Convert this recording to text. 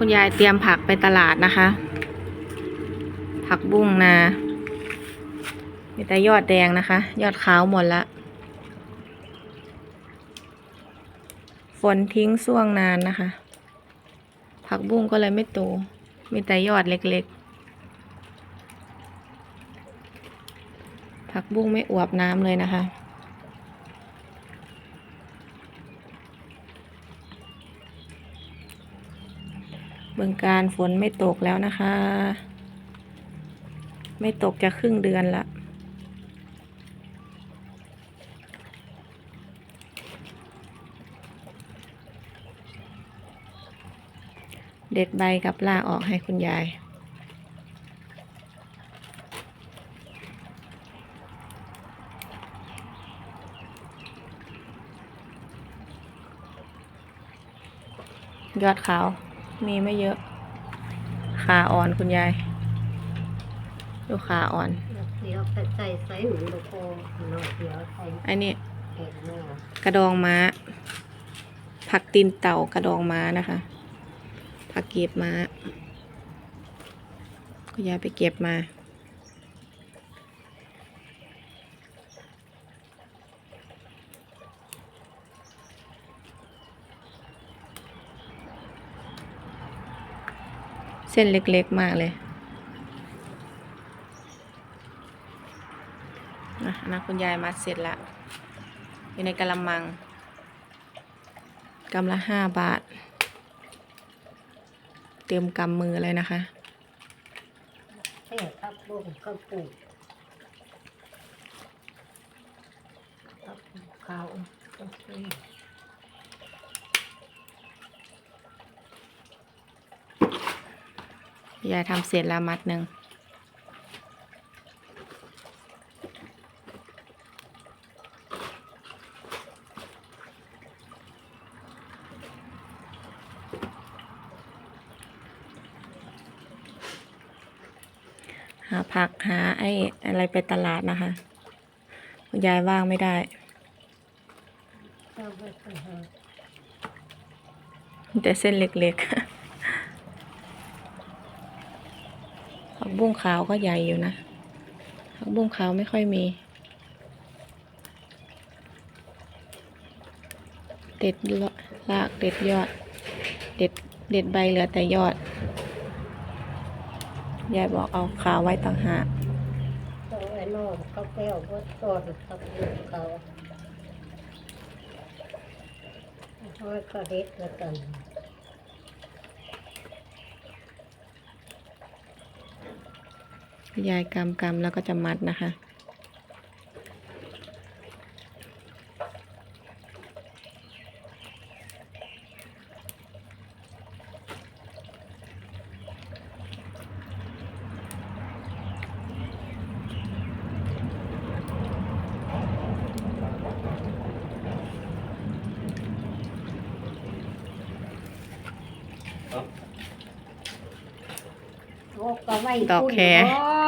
คุณยายเตรียมผักไปตลาดนะคะ ผักบุ้งนา มีแต่ยอดแดงนะคะ ยอดขาวหมดละ ฝนทิ้งส่วงนานนะคะ ผักบุ้งก็เลยไม่โต มีแต่ยอดเล็กๆ ผักบุ้งไม่อวบน้ำเลยนะคะ เบืองการฝนไม่ตกแล้วนะคะ ไม่ตกจะครึ่งเดือนละเด็ดใบกับรากออกให้คุณยาย ยอดขาว มีไม่เยอะ ขาอ่อนคุณยาย ดูขาอ่อน เดี๋ยวไปใส่ใส่หมูโลโก้เนาะเดี๋ยวใส่อันนี้เห็ดเนาะกระดองม้า ผักตีนเต่ากระดองม้านะคะ ผักเก็บม้า คุณยายไปเก็บมา ส้นเล็กๆมากเลยนะอันนะคุณยายมาเสร็จละอยู่ในกะละมังกำละห้าบาท เตรียมกำมือเลยนะคะเห็ดครับบุ้งข้าวปลูกครับข้าวโอเค ยายทำเสร็จแล้วมัดหนึ่งหาผักหาไอ้อะไรไปตลาดนะคะคุณยายว่างไม่ได้ข้าวไปก่อนฮะแต่เส้นเล็กๆ ผัก บุ้งขาวก็ใหญ่อยู่นะผักบุ้งขาวไม่ค่อยมี เด็ดรากเด็ดยอด เด็ดเด็ดใบเหลือแต่ยอด ยายบอกเอาขาวไว้ต่างหากต้องไอ้นอกข้าแก้วก็ต้นข้าวปลูกเขาเอาไว้ก็เด็ดแล้วกัน ยายกำกำแล้วก็จะมัดนะคะโอ้ก็ไว้ดอกแคคุณบ่